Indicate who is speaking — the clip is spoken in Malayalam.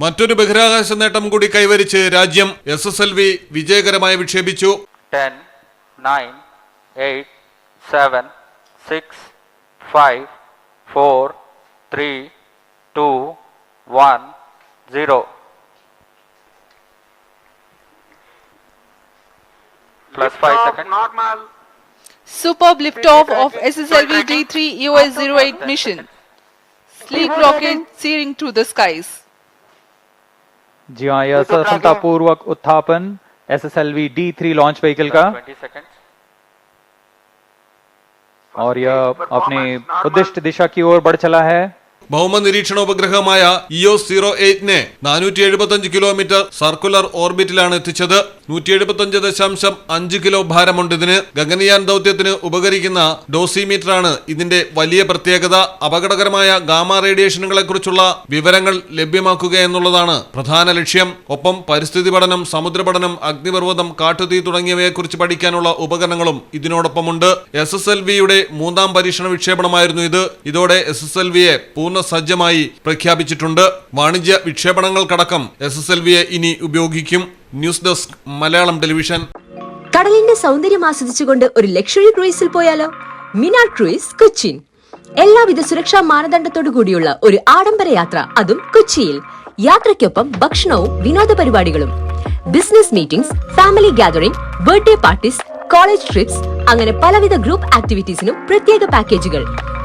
Speaker 1: മറ്റൊരു ബഹിരാകാശ നേട്ടം കൂടി കൈവരിച്ച് രാജ്യം എസ് എസ് എൽ വി വിജയകരമായി വിക്ഷേപിച്ചു.
Speaker 2: Ten nine eight seven six five four three two one zero plus five second
Speaker 3: super
Speaker 4: lift off off S S L V D three U S zero eight mission Sleek rocket searing through the skies.
Speaker 5: जी हाँ यह सफलतापूर्वक उत्थापन S S L V D three launch vehicle का। और यह अपने उद्दिष्ट दिशा की ओर बढ़ चला है।
Speaker 1: ഭൗമ നിരീക്ഷണ ഉപഗ്രഹമായ ഇഒ സീറോ എയ്റ്റിനെ നാനൂറ്റി എഴുപത്തഞ്ച് കിലോമീറ്റർ സർക്കുലർ ഓർബിറ്റിലാണ് എത്തിച്ചത്. നൂറ്റി എഴുപത്തഞ്ച് ദശാംശം അഞ്ച് കിലോ ഭാരമുണ്ട്. ഇതിന് ഗഗനയാൻ ദൗത്യത്തിന് ഉപകരിക്കുന്ന ഡോസിമീറ്ററാണ് ഇതിന്റെ വലിയ പ്രത്യേകത. അപകടകരമായ ഗാമ റേഡിയേഷനുകളെ കുറിച്ചുള്ള വിവരങ്ങൾ ലഭ്യമാക്കുക എന്നുള്ളതാണ് പ്രധാന ലക്ഷ്യം. ഒപ്പം പരിസ്ഥിതി പഠനം സമുദ്ര പഠനം അഗ്നിപർവതം കാട്ടുതീ തുടങ്ങിയവയെക്കുറിച്ച് പഠിക്കാനുള്ള ഉപകരണങ്ങളും ഇതിനോടൊപ്പമുണ്ട്. എസ് എസ് എൽ വിയുടെ മൂന്നാം പരീക്ഷണ വിക്ഷേപണമായിരുന്നു ഇത്. ഇതോടെ എസ് എസ് എൽ വിയെ പൂർണ സജ്ജമായി പ്രഖ്യാപിച്ചിട്ടുണ്ട്. വാണിജ്യ വിക്ഷേപണങ്ങൾക്കടക്കം എസ് എസ് എൽ വിയെ ഇനി ഉപയോഗിക്കും. News desk Malayalam television.
Speaker 6: കടലിന്റെ സൗന്ദര്യം ആസ്വദിച്ചുകൊണ്ട് ഒരു ലക്ഷറി ക്രൂയിസിൽ പോയാലോ? മിനാർ ക്രൂയിസ് കൊച്ചിൻ. എല്ലാവിധ സുരക്ഷാ മാനദണ്ഡത്തോടു കൂടിയുള്ള ഒരു ആഡംബര യാത്ര അതും കൊച്ചിയിൽ. യാത്രയ്ക്കൊപ്പം ഭക്ഷണവും വിനോദ പരിപാടികളും. Business meetings family gathering birthday parties college trips അങ്ങനെ പലവിധ ഗ്രൂപ്പ് ആക്ടിവിറ്റീസിനും പ്രത്യേക പാക്കേജുകൾ.